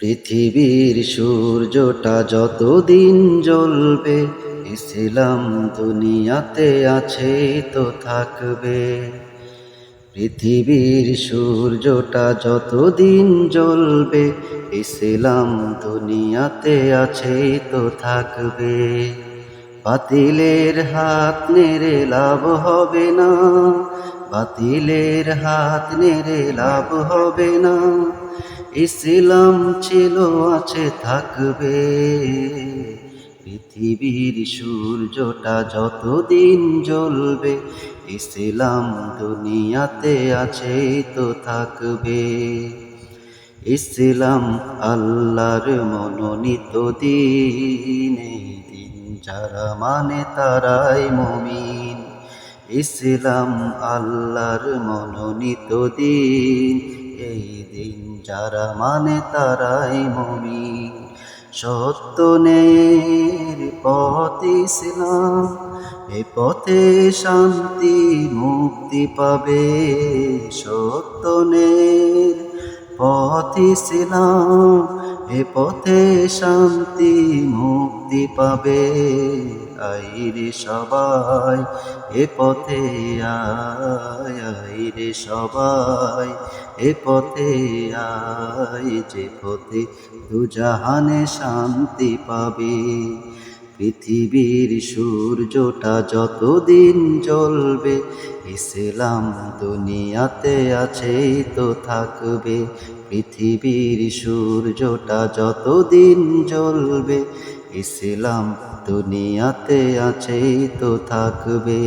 পৃথিবীর সূর্যটা যতদিন জ্বলবে, ইসলাম দুনিয়াতে আছে তো থাকবে। পৃথিবীর সূর্যটা যতদিন জ্বলবে, ইসলাম দুনিয়াতে আছে তো থাকবে। বাতিলের হাত নেড়ে লাভ হবে না, বাতিলের হাত নেড়ে লাভ হবে না। ইসলাম ছিল, আছে, থাকবে। পৃথিবীর সূর্যটা যতদিন জ্বলবে, ইসলাম দুনিয়াতে আছে তো থাকবে। ইসলাম আল্লাহর মনোনীত দিন দিন যারা মানে তারাই মমিন। ইসলাম আল্লাহর মনোনীত দিন এই দিন যারা মানে তারাই মমি। সত্য নেই পথ ইসলাম, এ পথে শান্তি মুক্তি পাবে। সত্য নের পথ ইসলাম এ পথে শান্তি মুক্তি পাবে। আইরে সবাই, এ পথে আয়, আইরে সবাই, এ পথে আয়, যে পথে দুজাহানে শান্তি পাবে। পৃথিবীর সূর্যটা যতদিন জ্বলবে ইসলাম দুনিয়াতে আছে তো থাকবে। পৃথিবীর সূর্যটা যতদিন জ্বলবে ইসলাম দুনিয়াতে আছে তো থাকবে।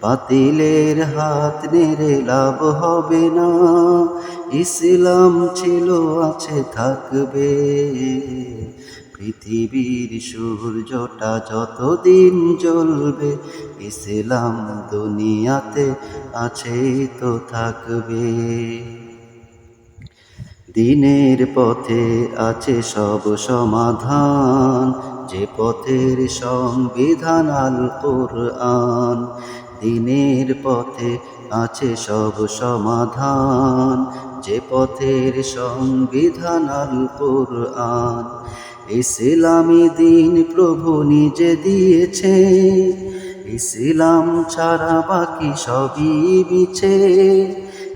পাতিলের হাত নেড়ে লাভ হবে না, ইসলাম ছিল আছে থাকবে। পৃথিবীর সূর্যটা যতদিন জ্বলবে ইসলাম দুনিয়াতে আছে তো থাকবে। দিনের পথে আছে সব সমাধান, যে পথের সংবিধান আল কোরআন। দিনের পথে আছে সব সমাধান, যে পথের সংবিধান আল কোরআন। ইসলামী দিন প্রভু নিজে দিয়েছে। ইসলাম ছাড়া বাকি সবই বিছে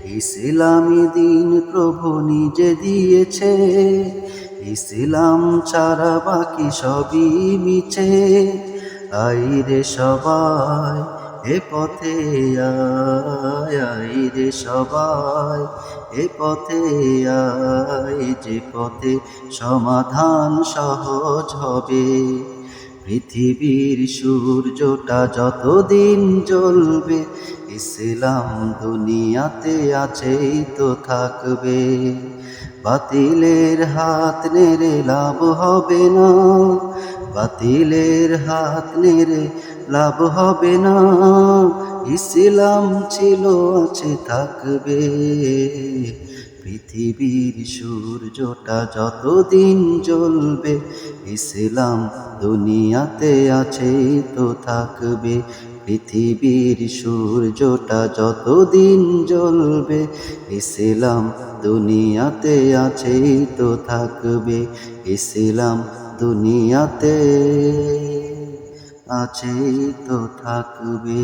ইসলামী দিন প্রভু নিজে দিয়েছে। ইসলাম ছাড়া বাকি সবই মিছে। আইরে সবাই এ পথে আয় আইরে সবাই, এ পথে আয় যে পথে সমাধান সহজ হবে। পৃথিবীর সূর্যটা যতদিন জ্বলবে, ইসলাম দুনিয়াতে আছেই তো থাকবে। বাতিলের হাত নেড়ে লাভ হবে না, বাতিলের হাত নেড়ে লাভ হবে না। ইসলাম ছিল, আছে, থাকবে। পৃথিবীর সূর্যটা যতদিন জ্বলবে, ইসলাম দুনিয়াতে আছে তো থাকবে। পৃথিবীর সূর্যটা যতদিন জ্বলবে, ইসলাম দুনিয়াতে আছে তো থাকবে। ইসলাম দুনিয়াতে আছে তো থাকবে।